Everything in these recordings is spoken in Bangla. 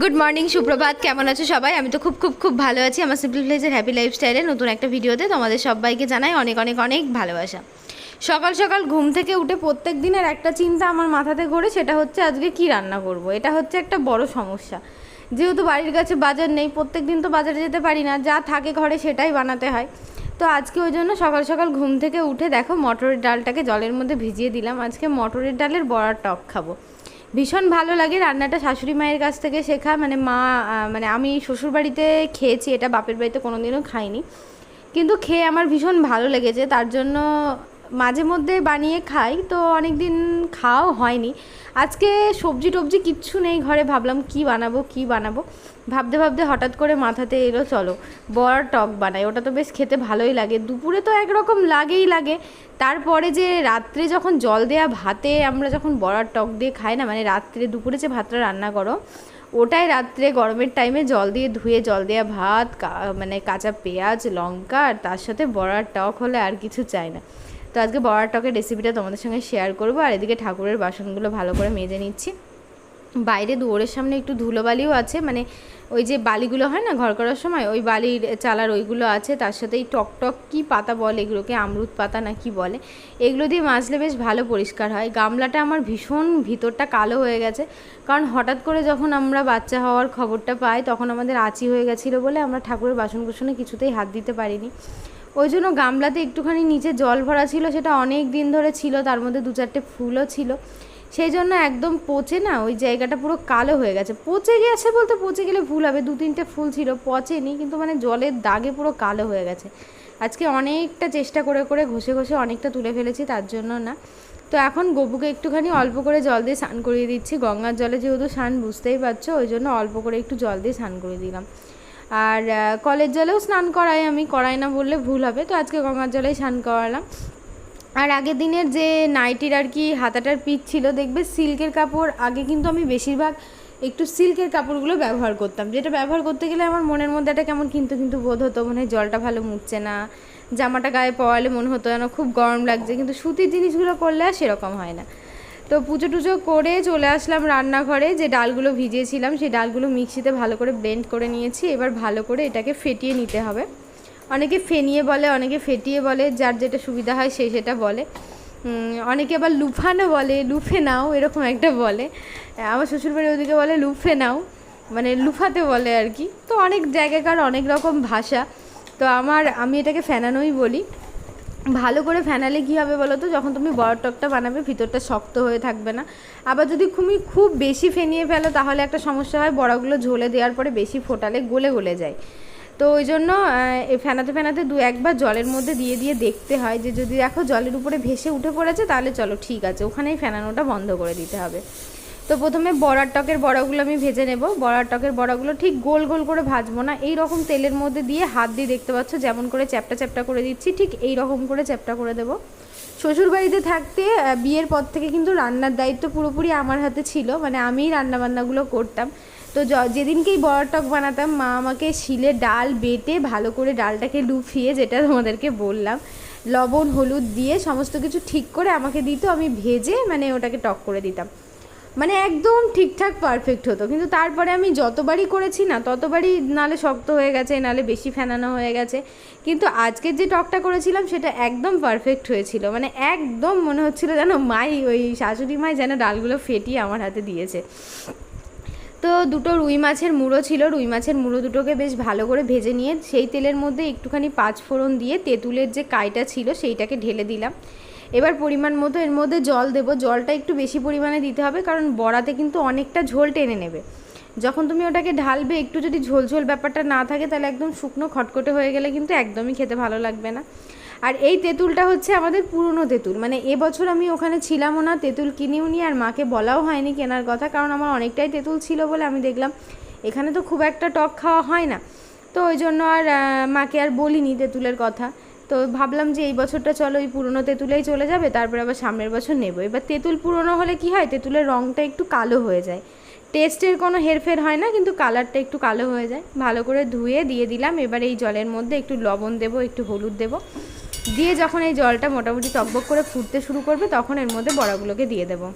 গুড মর্নিং সুপ্রভাত। কেমন আছো সবাই? আমি তো খুব খুব খুব ভালো আছি। আমার সিম্পল প্লেসের হ্যাপি লাইফস্টাইলে নতুন একটা ভিডিওতে তোমাদের সবাইকে জানাই অনেক অনেক অনেক ভালোবাসা। সকাল সকাল ঘুম থেকে উঠে প্রত্যেক দিনের একটা চিন্তা আমার মাথাতে ঘোরে, সেটা হচ্ছে আজকে কি রান্না করব। এটা হচ্ছে একটা বড় সমস্যা। যেহেতু বাড়ির কাছে বাজার নেই, প্রত্যেক দিন তো বাজারে যেতে পারি না, যা থাকে ঘরে সেটাই বানাতে হয়। তো আজকে ওই জন্য সকাল সকাল ঘুম থেকে উঠে দেখো, মটরের ডালটাকে জলের মধ্যে ভিজিয়ে দিলাম। আজকে মটরের ডালের বড়া টক খাব। ভীষণ ভালো লাগে রান্নাটা শাশুড়ি মায়ের কাছ থেকে শেখা। মানে মা মানে আমি শ্বশুরবাড়িতে খেয়েছি, এটা বাপের বাড়িতে কোনোদিনও খাইনি। কিন্তু খেয়ে আমার ভীষণ ভালো লেগেছে। তার জন্য মাঝে মধ্যে বানিয়ে খাই, তো অনেক দিন খাওয়াও হয়নি। আজকে সবজি টবজি কিচ্ছু নেই ঘরে, ভাবলাম কি বানাবো কি বানাবো। ভাবতে ভাবতে হঠাৎ করে মাথাতে এলো, চলো বড় টক বানাই ওটা তো বেশ খেতে ভালোই লাগে। দুপুরে তো একরকম লাগেই লাগে। তারপরে যে রাত্রে যখন জল দেয়া ভাতে আমরা যখন বড়ার টক দিয়ে খাই না মানে রাত্রে দুপুরে যে ভাতটা রান্না করো, ওটাই রাত্রে গরমের টাইমে জল দিয়ে ধুয়ে, জল দেওয়া ভাত মানে কাঁচা পেঁয়াজ, লঙ্কা, আর তার সাথে বড়ার টক হলে আর কিছু চাই না। তো আজকে বড়ার টকের রেসিপিটা তোমাদের সঙ্গে শেয়ার করব। আর এদিকে ঠাকুরের বাসনগুলো ভালো করে মেজে নিচ্ছি। বাইরে দুয়ারের সামনে একটু ধুলোবালিও আছে মানে ওই যে বালিগুলো হয় না ঘর করার সময়, ওই বালির চালার ওইগুলো আছে, তার সাথে এই টক টক কী পাতা বলে এগুলোকে, আমরুদ পাতা না কি বলে, এগুলো দিয়ে মাজলে বেশ ভালো পরিষ্কার হয়। গামলাটা আমার ভীষণ ভিতরটা কালো হয়ে গেছে, কারণ হঠাৎ করে যখন আমরা বাচ্চা হওয়ার খবরটা পাই, তখন আমাদের আঁচি হয়ে গেছিল বলে আমরা ঠাকুরের বাসন কুসনে কিছুতেই হাত দিতে পারিনি। ওই জন্য গামলাতে একটুখানি নিচে জল ভরা ছিল, সেটা অনেক দিন ধরে ছিল, তার মধ্যে দু চারটে ফুলও ছিল। সেই জন্য একদম পচে না, ওই জায়গাটা পুরো কালো হয়ে গেছে। পচে গেছে বলতে পচে গেলে ভুল হবে, দু তিনটে ফুল ছিল, পচেনি, কিন্তু মানে জলের দাগে পুরো কালো হয়ে গেছে। আজকে অনেকটা চেষ্টা করে করে ঘষে ঘষে অনেকটা তুলে ফেলেছি, তার জন্য না। তো এখন গবুকে একটুখানি অল্প করে জল দিয়ে স্নান করিয়ে দিচ্ছি, গঙ্গার জলে যেহেতু স্নান বুঝতেই পারছ, ওই জন্য অল্প করে একটু জল দিয়ে স্নান করে দিলাম। আর কলের জলেও স্নান করাই আমি, করাই না বললে ভুল হবে। তো আজকে গঙ্গার জলেই স্নান করালাম। আর আগের দিনের যে নাইটির আর কি হাতাটার পিচ ছিল, দেখবে সিল্কের কাপড়, আগে কিন্তু আমি বেশিরভাগ একটু সিল্কের কাপড়গুলো ব্যবহার করতাম। যেটা ব্যবহার করতে গেলে আমার মনের মধ্যে একটা কেমন কিন্তু কিন্তু বোধ হতো, মনে হয় জলটা ভালো মুছছে না, জামাটা গায়ে পরালে মনে হতো যেন খুব গরম লাগছে, কিন্তু সুতির জিনিসগুলো করলে আর সেরকম হয় না। তো পুজো টুজো করে চলে আসলাম রান্নাঘরে। যে ডালগুলো ভিজিয়েছিলাম, সেই ডালগুলো মিক্সিতে ভালো করে ব্লেন্ড করে নিয়েছি। এবার ভালো করে এটাকে ফেটিয়ে নিতে হবে। অনেকে ফেনিয়ে বলে, অনেকে ফেটিয়ে বলে, যার যেটা সুবিধা হয় সে সেটা বলে। অনেকে আবার লুফানো বলে, লুফে নাও এরকম একটা বলে। আমার শ্বশুরবাড়ির ওদিকে বলে, লুফে নাও মানে লুফাতে বলে আর কি। তো অনেক জায়গাকার অনেক রকম ভাষা। তো আমার, আমি এটাকে ফেনানোই বলি। ভালো করে ফেনালে কী হবে বলো তো? যখন তুমি বড় টকটা বানাবে, ভিতরটা শক্ত হয়ে থাকবে না। আবার যদি তুমি খুব বেশি ফেনিয়ে ফেলো, তাহলে একটা সমস্যা হয়, বড়াগুলো ঝোলে দেওয়ার পরে বেশি ফোটালে গলে গলে যায়। তো ওই জন্য ফেনাতে ফেনাতে দু একবার জলের মধ্যে দিয়ে দিয়ে দেখতে হয় যে, যদি দেখো জলের উপরে ভেসে উঠে পড়েছে, তাহলে চলো ঠিক আছে। ওখানেই ফেনানোটা বন্ধ করে দিতে হবে। তো প্রথমে বড়ার টকের বড়াগুলো আমি ভেজে নেব। বড়ার টকের বড়াগুলো ঠিক গোল গোল করে ভাজবো না। এই রকম তেলের মধ্যে দিয়ে হাত দিয়ে দেখতে পাচ্ছ যেমন করে চ্যাপটা চ্যাপটা করে দিচ্ছি, ঠিক এই রকম করে চ্যাপটা করে দেবো। শ্বশুরবাড়িতে থাকতে বিয়ের পর থেকে কিন্তু রান্নার দায়িত্ব পুরোপুরি আমার হাতে ছিল মানে আমিই রান্নাবান্নাগুলো করতাম। তো যেদিনকেই বড় টক বানাতাম, মা আমাকে শিলে ডাল বেটে ভালো করে ডালটাকে লুফিয়ে যেটা তোমাদেরকে বললাম, লবণ, হলুদ দিয়ে সমস্ত কিছু ঠিক করে আমাকে দিত, আমি ভেজে মানে ওটাকে টক করে দিতাম। মানে একদম ঠিকঠাক পারফেক্ট হতো। কিন্তু তারপরে আমি যতবারই করেছি না, ততবারই নালে শক্ত হয়ে গেছে, নালে বেশি ফেনানো হয়ে গেছে। কিন্তু আজকের যে টকটা করেছিলাম, সেটা একদম পারফেক্ট হয়েছিল। মানে একদম মনে হচ্ছিল যেন মাই, ওই শাশুড়ি মাই যেন ডালগুলো ফেটিয়ে আমার হাতে দিয়েছে। তো দুটো রুই মাছের মুড়ো ছিল। রুই মাছের মুড়ো দুটোকে বেশ ভালো করে ভেজে নিয়ে, সেই তেলের মধ্যে একটুখানি পাঁচ ফোড়ন দিয়ে তেঁতুলের যে কাইটা ছিল, সেইটাকে ঢেলে দিলাম। এবার পরিমাণ মতো এর মধ্যে জল দেব। জলটা একটু বেশি পরিমাণে দিতে হবে, কারণ বড়াতে কিন্তু অনেকটা ঝোল টেনে নেবে। যখন তুমি ওটাকে ঢালবে, একটু যদি ঝোল ঝোল ব্যাপারটা না থাকে, তাহলে একদম শুকনো খটখটে হয়ে গেলে কিন্তু একদমই খেতে ভালো লাগবে না। আর এই তেঁতুলটা হচ্ছে আমাদের পুরনো তেঁতুল। মানে এবছর আমি ওখানে ছিলামও না, তেঁতুল কিনেও নি, আর মাকে বলাও হয়নি কেনার কথা, কারণ আমার অনেকটাই তেঁতুল ছিল বলে আমি দেখলাম এখানে তো খুব একটা টক খাওয়া হয় না। তো ওই জন্য আর মাকে আর বলিনি তেঁতুলের কথা। তো ভাবলাম যে এই বছরটা চলো এই পুরনো তেঁতুলেই চলে যাবে, তারপরে আবার সামনের বছর নেব। এবার তেঁতুল পুরনো হলে কি হয়, তেঁতুলের রঙটা একটু কালো হয়ে যায়। টেস্টের কোনো হেরফের হয় না, কিন্তু কালারটা একটু কালো হয়ে যায়। ভালো করে ধুয়ে দিয়ে দিলাম, এবার এই জলের মধ্যে একটু লবণ দেবো, একটু হলুদ দেবো। দিয়ে যখন এই জলটা মোটামুটি টকবক করে ফুটতে শুরু করবে, তখন এর মধ্যে বড়াগুলোকে দিয়ে দেবো।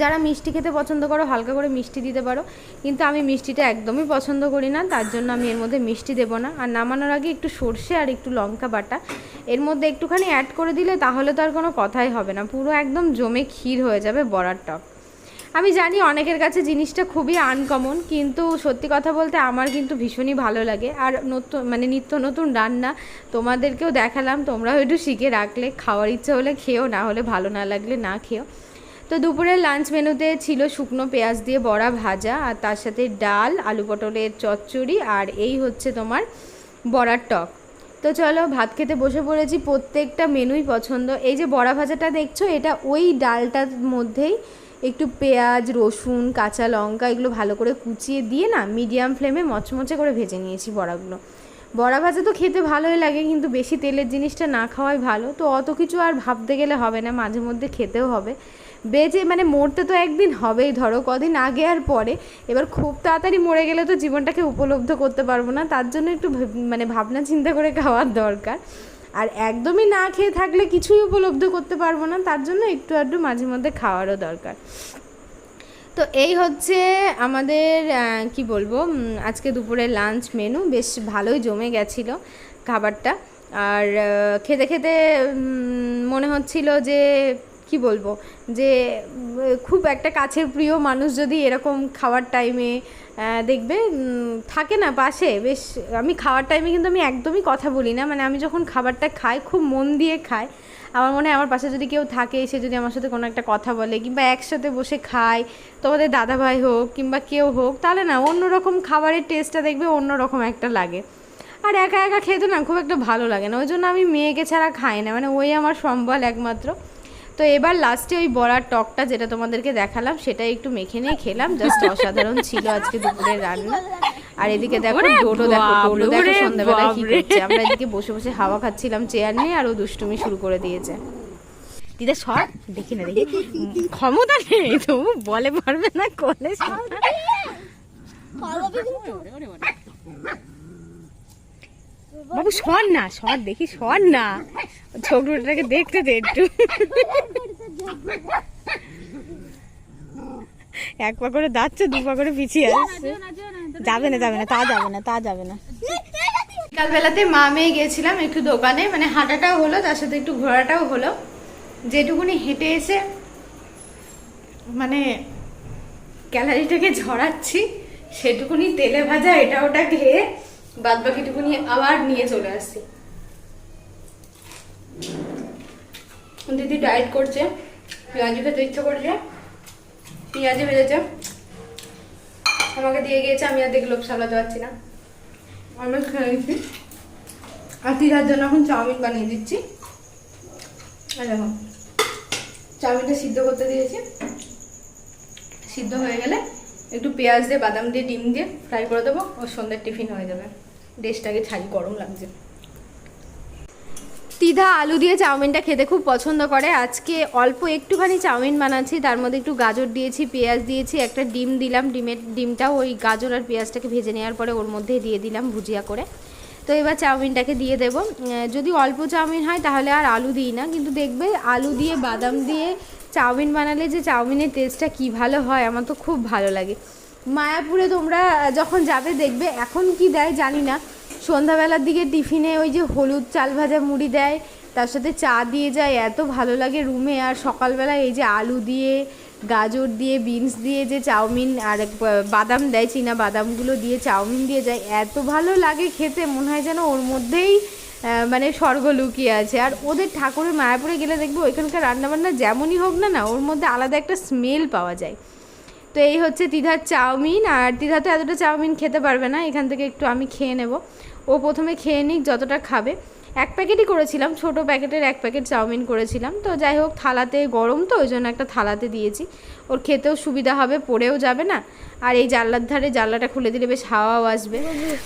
যারা মিষ্টি খেতে পছন্দ করো, হালকা করে মিষ্টি দিতে পারো। কিন্তু আমি মিষ্টিটা একদমই পছন্দ করি না, তার জন্য আমি এর মধ্যে মিষ্টি দেবো না। আর নামানোর আগে একটু সর্ষে আর একটু লঙ্কা বাটা, এর মধ্যে একটুখানি অ্যাড করে দিলে তাহলে তো আর কোনো কথাই হবে না। পুরো একদম জমে ক্ষীর হয়ে যাবে বড়ার টক। আমি জানি অনেকের কাছে জিনিসটা খুবই আনকমন কিন্তু সত্যি কথা বলতে আমার কিন্তু ভীষণই ভালো লাগে। আর নতুন মানে নিত্য নতুন রান্না তোমাদেরকেও দেখালাম, তোমরাও একটু শিখে রাখলে। খাওয়ার ইচ্ছে হলে খেও না হলে ভালো না লাগলে না খেও তো দুপুরের লাঞ্চ মেনুতে ছিল শুকনো পেঁয়াজ দিয়ে বড়া ভাজা আর তার সাথে ডাল, আলু পটলের চচ্চড়ি আর এই হচ্ছে তোমার বড়ার টক। তো চলো ভাত খেতে বসে পড়েছি, প্রত্যেকটা মেনুই পছন্দ। এই যে বড়া ভাজাটা দেখছ, এটা ওই ডালটার মধ্যেই একটু পেঁয়াজ, রসুন, কাঁচা লঙ্কা এগুলো ভালো করে কুচিয়ে দিয়ে না মিডিয়াম ফ্লেমে মচমচে করে ভেজে নিয়েছি বড়াগুলো। বড়া ভাজা তো খেতে ভালোই লাগে, কিন্তু বেশি তেলের জিনিসটা না খাওয়াই ভালো। তো অত কিছু আর ভাবতে গেলে হবে না, মাঝে মধ্যে খেতেও হবে। বেঁচে মানে মরতে তো একদিন হবেই, ধরো কদিন আগে আর পরে। এবার খুব তাড়াতাড়ি মরে গেলে তো জীবনটাকে উপলব্ধ করতে পারব না, তার জন্য একটু মানে ভাবনা চিন্তা করে খাওয়ার দরকার। আর একদমই না খেয়ে থাকলে কিছুই উপলব্ধ করতে পারব না, তার জন্য একটু আধটু মাঝে মধ্যে খাওয়ারও দরকার। তো এই হচ্ছে আমাদের কি বলব আজকে দুপুরে লাঞ্চ মেনু, বেশ ভালোই জমে গেছিল খাবারটা। আর খেতে খেতে মনে হচ্ছিল যে কি বলব? যে, খুব একটা কাছের প্রিয় মানুষ যদি এরকম খাওয়ার টাইমে দেখবে থাকে না পাশে। বেশ, আমি খাওয়ার টাইমে কিন্তু আমি একদমই কথা বলি না। মানে আমি যখন খাবারটা খাই, খুব মন দিয়ে খাই। আমার মনে হয় আমার পাশে যদি কেউ থাকে, সে যদি আমার সাথে কোনো একটা কথা বলে, কিংবা একসাথে বসে খায়, তোমাদের দাদাভাই হোক, কিংবা কেউ হোক, তাহলে না, অন্যরকম খাবারের টেস্টটা দেখবে, অন্যরকম একটা লাগে। আর একা একা খেতে না, খুব একটা ভালো লাগে না। ওই জন্য আমি মেয়েকে ছাড়া খাই না। মানে ওই আমার সম্বল একমাত্র। তো এবার লাস্টে ওই বড়ার টকটা যেটা তোমাদেরকে দেখালাম সেটা একটু মেখে নিয়ে খেলাম। জাস্ট অসাধারণ ছিল আজকে দুপুরের রান্না। আর এদিকে দেখো ডোডো দেখো ডোডো দেখো সন্ধ্যাবেলা কি করছে। আমরা এদিকে বসে বসে হাওয়া খাচ্ছিলাম চেয়ার নিয়ে আর ও দুষ্টুমি শুরু করে দিয়েছে। দিদা সর দেখি না দেখি। ক্ষমতা নেই তবু বলে পারবে না কোলে সর। বাবু, সর না, সর, দেখি সর না। ছোকরুটাকে দেখতে দে একটু। এক পা করে দাঁড়ছে, দু পা করে পিছিয়ে আসছে। যাবে না যাবে না, তা যাবে না, তা যাবে না। বিকালবেলাতে মা মেয়ে গেছিলাম একটু দোকানে মানে হাঁটাটাও হলো, তার সাথে একটু ঘোরাটাও হলো। যেটুকুনি হেঁটে এসে মানে ক্যালারিটাকে ঝরাচ্ছি, সেটুকুনি তেলে ভাজা, এটা ওটা খেয়ে বাদ বাকিটুকু নিয়ে আবার নিয়ে চলে আসছি। দিদি ডায়েট করছে পেঁয়াজি খেতে ইচ্ছে করছে। পেঁয়াজি ভেজেছে। আমাকে দিয়ে গিয়েছে, আমি আর দেখে লোভ সামলাতে পারছি না। আমি খেয়ে নিচ্ছি আর দিদার জন্য এখন চাউমিন বানিয়ে দিচ্ছি। আর দেখো, চাউমিনটা সিদ্ধ করতে দিয়েছি। সিদ্ধ হয়ে গেলে একটু পেঁয়াজ দিয়ে, বাদাম দিয়ে, ডিম দিয়ে ফ্রাই করে দেবো, ও সন্ধ্যের টিফিন হয়ে যাবে। ডেসটাকে ছাড়ি, গরম লাগছে। তিধা আলু দিয়ে চাউমিনটা খেতে খুব পছন্দ করে। আজকে অল্প একটুখানি চাউমিন বানাচ্ছি, তার মধ্যে একটু গাজর দিয়েছি, পেঁয়াজ দিয়েছি, একটা ডিম দিলাম, ডিমের ডিমটাও ওই গাজর আর পেঁয়াজটাকে ভেজে নেওয়ার পরে ওর মধ্যে দিয়ে দিলাম ভুজিয়া করে। তো এবার চাউমিনটাকে দিয়ে দেবো। যদি অল্প চাউমিন হয় তাহলে আর আলু দিই না, কিন্তু দেখবে আলু দিয়ে, বাদাম দিয়ে চাউমিন বানালে যে চাউমিনের টেস্টটা কী ভালো হয়, আমার তো খুব ভালো লাগে। মায়াপুরে তোমরা যখন যাবে দেখবে। এখন কি দেয় জানি না। সন্ধ্যাবেলার দিকে টিফিনে ওই যে হলুদ চাল ভাজা মুড়ি দেয়, তার সাথে চা দিয়ে যায়, এত ভালো লাগে রুমে। আর সকালবেলা এই যে আলু দিয়ে, গাজর দিয়ে, বিনস দিয়ে যে চাউমিন, আর বাদাম দেয়, চীনা বাদামগুলো দিয়ে চাউমিন দিয়ে যায়, এত ভালো লাগে খেতে, মনে হয় যেন ওর মধ্যেই মানে স্বর্গ লুকিয়ে আছে। আর ওদের ঠাকুরের মায়াপুরে গেলে দেখব, ওইখানকার রান্নাবান্না যেমনই হোক না না, ওর মধ্যে আলাদা একটা স্মেল পাওয়া যায়। তো এই হচ্ছে তিধার চাউমিন, আর তিধা তো এতটা চাউমিন খেতে পারবে না, এখান থেকে একটু আমি খেয়ে নেব। ও প্রথমে খেয়ে নিক যতটা খাবে। এক প্যাকেটই করেছিলাম, ছোট প্যাকেটের এক প্যাকেট চাউমিন করেছিলাম। তো যাই হোক, থালাতে গরম তো, ওই জন্য একটা থালাতে দিয়েছি। ওর খেতেও সুবিধা হবে, পড়েও যাবে না। আর এই জানলার ধারে জানলাটা খুলে দিলে বেশ হাওয়াও আসবে।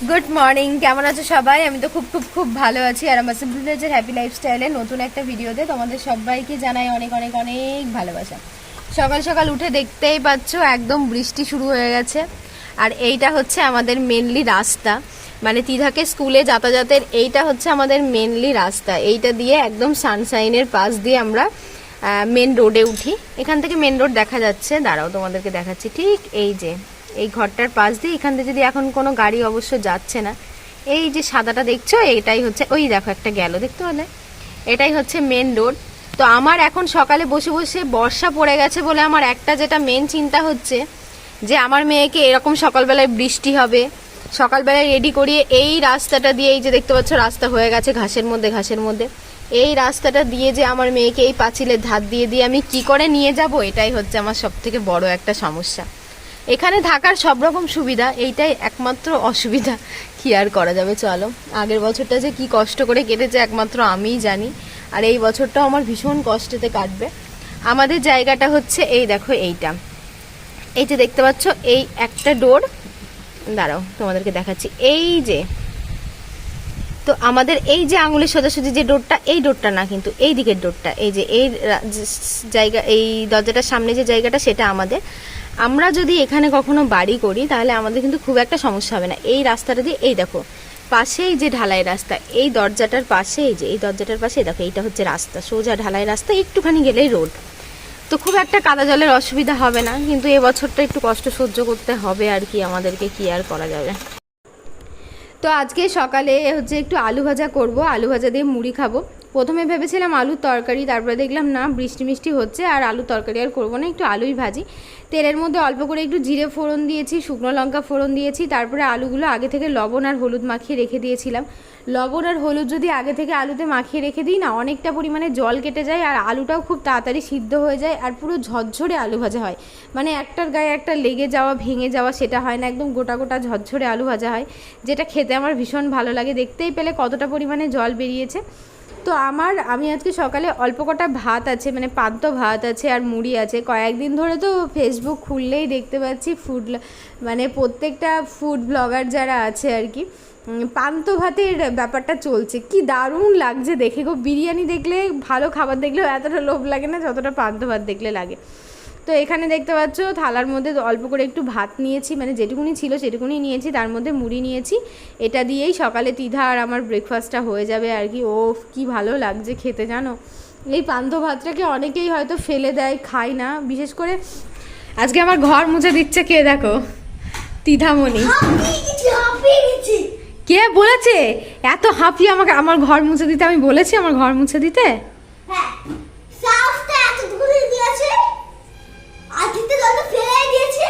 গুড মর্নিং কেমন আছো সবাই? আমি তো খুব খুব খুব ভালো আছি। আর আমার সিম্পল হ্যাপি লাইফস্টাইলে নতুন একটা ভিডিওতে তোমাদের সবাইকে জানাই অনেক অনেক অনেক ভালোবাসা। সকাল সকাল উঠে দেখতেই পাচ্ছ, একদম বৃষ্টি শুরু হয়ে গেছে। আর এইটা হচ্ছে আমাদের মেনলি রাস্তা। মানে তিধাকে স্কুলে যাতায়াতের এইটা হচ্ছে আমাদের মেনলি রাস্তা। এইটা দিয়ে একদম সানশাইনের পাশ দিয়ে আমরা মেন রোডে উঠি। এখান থেকে মেন রোড দেখা যাচ্ছে। দাঁড়াও, তোমাদেরকে দেখাচ্ছি। ঠিক এই যে, এই ঘরটার পাশ দিয়ে এখান থেকে যদি এখন কোনো গাড়ি অবশ্য যাচ্ছে না, এই যে সাদাটা দেখছ এটাই হচ্ছে, ওই দেখো একটা গেল, দেখতে পেলে এটাই হচ্ছে মেন রোড তো আমার এখন সকালে বসে বসে বর্ষা পড়ে গেছে বলে আমার একটা যেটা মেন চিন্তা হচ্ছে যে আমার মেয়েকে এরকম সকালবেলায় বৃষ্টি হবে, সকালবেলায় রেডি করিয়ে এই রাস্তাটা দিয়ে এই যে দেখতে পাচ্ছ রাস্তা হয়ে গেছে ঘাসের মধ্যে ঘাসের মধ্যে। এই রাস্তাটা দিয়ে যে আমার মেয়েকে এই পাঁচিলের ধার দিয়ে দিয়ে আমি কি করে নিয়ে যাব এটাই হচ্ছে আমার সব থেকে বড় একটা সমস্যা। এখানে থাকার সব রকম সুবিধা, এইটাই একমাত্র অসুবিধা। কি আর করা যাবে, চলো। আগের বছরটা যে কি কষ্ট করে কেটেছে একমাত্র আমিই জানি। আর এই বছরটাও আমার ভীষণ কষ্টেতে কাটবে। আমাদের জায়গাটা হচ্ছে এই দেখো এইটা। এই যে দেখতে পাচ্ছ, এই একটা ডোর দাঁড়াও, তোমাদেরকে দেখাচ্ছি। এই যে, তো আমাদের এই যে আঙুলের সোজাসুজি যে ডোরটা এই ডোরটা না কিন্তু, এই দিকের ডোরটা এই যে এই জায়গা, এই দরজাটার সামনে যে জায়গাটা, সেটা আমাদের। আমরা যদি এখানে কখনো বাড়ি করি, তাহলে আমাদের কিন্তু খুব একটা সমস্যা হবে না। এই রাস্তাটা দিয়ে, এই দেখো, পাশেই যে ঢালাই রাস্তা, এই দরজাটার পাশে, এই যে, এই দরজাটার পাশে দেখো, এইটা হচ্ছে রাস্তা, সোজা ঢালাই রাস্তা, একটুখানি গেলেই রোড। তো খুব একটা কাদা জলের অসুবিধা হবে না, কিন্তু এবছরটা একটু কষ্ট সহ্য করতে হবে আর কি, আমাদেরকে কি আর করা যাবে। তো আজকে সকালে হচ্ছে একটু আলু ভাজা করব, আলু ভাজা দিয়ে মুড়ি খাব। প্রথমে ভেবেছিলাম আলুর তরকারি, তারপরে দেখলাম না, বৃষ্টি মিষ্টি হচ্ছে আর আলু তরকারি আর করব না, একটু আলুই ভাজি। তেলের মধ্যে অল্প করে একটু জিরে ফোড়ন দিয়েছি, শুকনো লঙ্কা ফোড়ন দিয়েছি, তারপরে আলুগুলো আগে থেকে লবণ আর হলুদ মাখিয়ে রেখে দিয়েছিলাম। লবণ আর হলুদ যদি আগে থেকে আলুতে মাখিয়ে রেখে দিই না, অনেকটা পরিমাণে জল কেটে যায় আর আলুটাও খুব তাড়াতাড়ি সিদ্ধ হয়ে যায় আর পুরো ঝরঝরে আলু ভাজা হয়। মানে একটার গায়ে একটা লেগে যাওয়া, ভেঙে যাওয়া সেটা হয় না, একদম গোটা গোটা ঝরঝরে আলু ভাজা হয়, যেটা খেতে আমার ভীষণ ভালো লাগে। দেখতেই পেলে কতটা পরিমাণে জল বেরিয়েছে। তো আমার, আমি আজকে সকালে অল্প কটা ভাত আছে মানে পান্ত ভাত আছে আর মুড়ি আছে। কয়েকদিন ধরে তো ফেসবুক খুললেই দেখতে পাচ্ছি ফুড মানে প্রত্যেকটা ফুড ব্লগার যারা আছে আর কি পান্ত ভাতের ব্যাপারটা চলছে। কি দারুণ লাগছে দেখে গো। বিরিয়ানি দেখলে ভালো, খাবার দেখলেও এতটা লোভ লাগে না যতটা পান্ত ভাত দেখলে লাগে। তো এখানে দেখতে পাচ্ছ, থালার মধ্যে অল্প করে একটু ভাত নিয়েছি মানে যেটুকুনি ছিল সেটুকুনি নিয়েছি, তার মধ্যে মুড়ি নিয়েছি। এটা দিয়েই সকালে তিধা আর আমার ব্রেকফাস্টটা হয়ে যাবে আর কি। ও কি ভালো লাগছে খেতে, জানো? এই পান্থ ভাতটাকে অনেকেই হয়তো ফেলে দেয়, খায় না। বিশেষ করে আজকে আমার ঘর মুছে দিচ্ছে কে দেখো? তিধামণি। কে বলেছে? এত হাঁপিয়ে আমাকে, আমার ঘর মুছে দিতে, আমি বলেছি আমার ঘর মুছে দিতে? হ্যাঁ সাউথটা এত দূরে দিয়েছে আর দিতে যত ফেলে দিয়েছে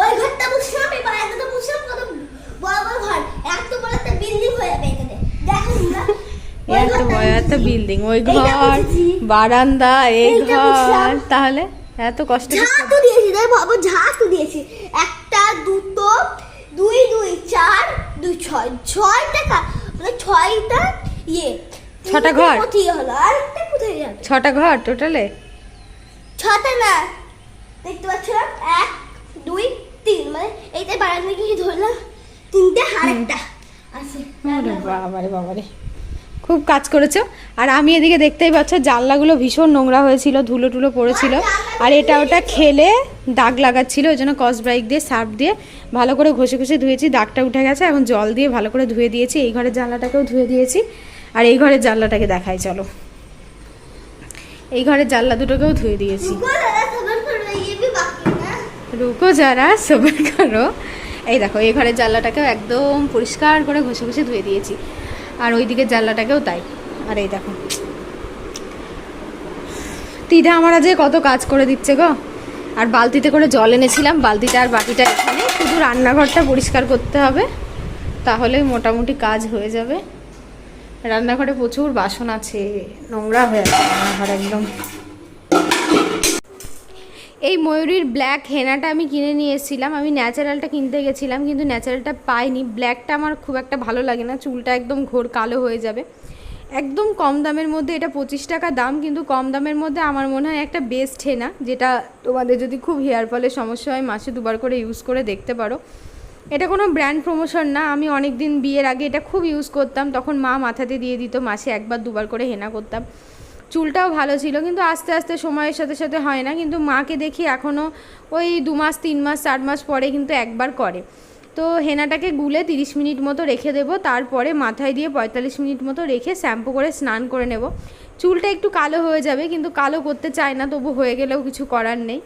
ওই ঘরটা বুঝলাম এবার একটা বুঝলাম কত বড় বড় ঘর এত বড় একটা বিল্ডিং হয়ে যাবে এখানে দেখো তোমরা ওই এত বড় একটা বিল্ডিং ওই ঘর বারান্দা এই ঘর। তাহলে এত কষ্ট ঝাঁটু দিয়েছি তাই ভাবো ঝাঁটু দিয়েছি। একটা দুটো দুই দুই চার দুই ছয়। ছয় টাকা মানে ছয়টা ইয়ে। ছটা ঘর? কোথায় হলো? আর একটা কোথায় যাবে ছটা ঘর টোটালে ছটা না। দেখতে পাচ্ছ? এক দুই তিন। মানে এইটা বাড়ানো কি ধরলাম। তিনটে আছে খুব কাজ করেছ। আর আমি এদিকে দেখতেই পাচ্ছ জানলাগুলো ভীষণ নোংরা হয়েছিল ধুলো টুলো পড়েছিল। আর এটা ওটা খেলে দাগ লাগাচ্ছিল ওই জন্য কসব্রাইক দিয়ে সার্ফ দিয়ে ভালো করে ঘষে ঘষে ধুয়েছি দাগটা উঠে গেছে এখন জল দিয়ে ভালো করে ধুয়ে দিয়েছি। এই ঘরের জানলাটাকেও ধুয়ে দিয়েছি। আর এই ঘরের জানলাটাকে দেখাই চলো। এই ঘরের জানলা দুটোকেও ধুয়ে দিয়েছি। রুকো যারা সবাই করো। এই দেখো, এই ঘরের জানলাটাকেও একদম পরিষ্কার করে ঘষে ঘষে ধুয়ে দিয়েছি। আর ওই দিকের জানলাটাকেও তাই। আর এই দেখো। তিধা আমরা যে কত কাজ করে দিচ্ছে গো। আর বালতিতে করে জল এনেছিলাম, বালতিটা আর বাটিটা এখানে। শুধু রান্নাঘরটা পরিষ্কার করতে হবে, তাহলে মোটামুটি কাজ হয়ে যাবে। রান্নাঘরে প্রচুর বাসন আছে, নোংরা হয়ে আছে রান্নাঘর একদম। এই ময়ূরীর ব্ল্যাক হেনাটা আমি কিনে নিয়ে এসেছিলাম। আমি ন্যাচারালটা কিনতে গেছিলাম, কিন্তু ন্যাচারালটা পাইনি। ব্ল্যাকটা আমার খুব একটা ভালো লাগে না। চুলটা একদম ঘোর কালো হয়ে যাবে। একদম কম দামের মধ্যে, এটা পঁচিশ টাকা দাম, কিন্তু কম দামের মধ্যে আমার মনে হয় একটা বেস্ট হেনা, যেটা তোমাদের যদি খুব হেয়ার ফলের সমস্যা হয়, মাসে দুবার করে ইউজ করে দেখতে পারো। এটা কোনো ব্র্যান্ড প্রমোশন না। আমি অনেক দিন বিয়ের আগে এটা খুব ইউজ করতাম। তখন মা মাথাতে দিয়ে দিত, মাসে একবার দুবার করে হেনা করতাম। চুলটাও ভালো ছিল, কিন্তু আস্তে আস্তে সময়ের সাথে সাথে হয় না, কিন্তু মাকে দেখি এখনও ওই দু মাস, তিন মাস, চার মাস পরে কিন্তু একবার করে। তো হেনাটাকে গুলে তিরিশ মিনিট মতো রেখে দেবো, তারপরে মাথায় দিয়ে পঁয়তাল্লিশ মিনিট মতো রেখে শ্যাম্পু করে স্নান করে নেব। চুলটা একটু কালো হয়ে যাবে, কিন্তু কালো করতে চায় না, তবু হয়ে গেলেও কিছু করার নেই।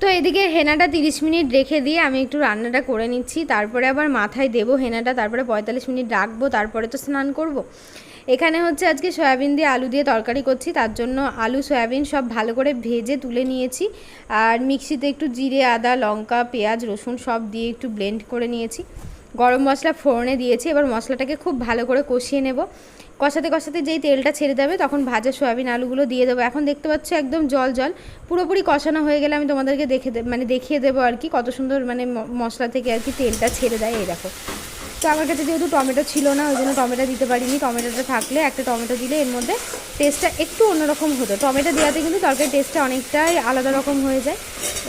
তো এদিকে হেনাটা তিরিশ মিনিট রেখে দিয়ে আমি একটু রান্নাটা করে নিচ্ছি, তারপরে আবার মাথায় দেবো হেনাটা, তারপরে পঁয়তাল্লিশ মিনিট রাখব, তারপরে তো স্নান করব। এখানে হচ্ছে আজকে সয়াবিন দিয়ে আলু দিয়ে তরকারি করছি, তার জন্য আলু, সয়াবিন সব ভালো করে ভেজে তুলে নিয়েছি। আর মিক্সিতে একটু জিরে, আদা, লঙ্কা, পেঁয়াজ, রসুন সব দিয়ে একটু ব্লেন্ড করে নিয়েছি। গরম মশলা ফোড়নে দিয়েছি, এবার মশলাটাকে খুব ভালো করে কষিয়ে নেব। কষাতে কষাতে যেই তেলটা ছেড়ে দেবে তখন ভাজা সয়াবিন আলুগুলো দিয়ে দেবো। এখন দেখতে পাচ্ছ একদম জল জল। পুরোপুরি কষানো হয়ে গেলে আমি তোমাদেরকে দেখে মানে দেখিয়ে দেবো আর কি, কত সুন্দর মানে মশলা থেকে আর কি তেলটা ছেড়ে দেয়, এই দেখো। তো আমার কাছে যেহেতু টমেটো ছিল না, ওই জন্য টমেটো দিতে পারিনি। টমেটোটা থাকলে একটা টমেটো দিলে এর মধ্যে টেস্টটা একটু অন্যরকম হতো। টমেটো দেওয়াতে কিন্তু তরকারি টেস্টটা অনেকটাই আলাদা রকম হয়ে যায়।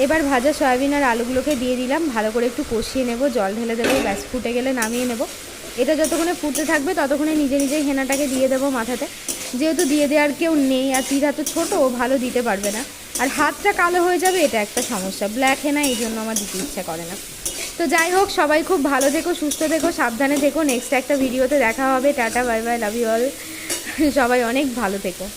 এবার ভাজা সয়াবিন আর আলুগুলোকে দিয়ে দিলাম। ভালো করে একটু কষিয়ে নেব, জল ঢেলে দেবো, ব্যাস, ফুটে গেলে নামিয়ে নেব। এটা যতক্ষণে ফুটতে থাকবে ততক্ষণে নিজে নিজেই হেনাটাকে দিয়ে দেবো মাথাতে। যেহেতু দিয়ে দেওয়ার কেউ নেই আর তীর হাতে ছোটো ভালো দিতে পারবে না। আর হাতটা কালো হয়ে যাবে, এটা একটা সমস্যা। ব্ল্যাক হেনা এই জন্য আমার দিতে ইচ্ছা করে না। তো যাই হোক, সবাই খুব ভালো থেকো, সুস্থ থেকো, সাবধানে থেকো। নেক্সট একটা ভিডিওতে দেখা হবে। Tata, bye bye love you all সবাই অনেক ভালো থেকো।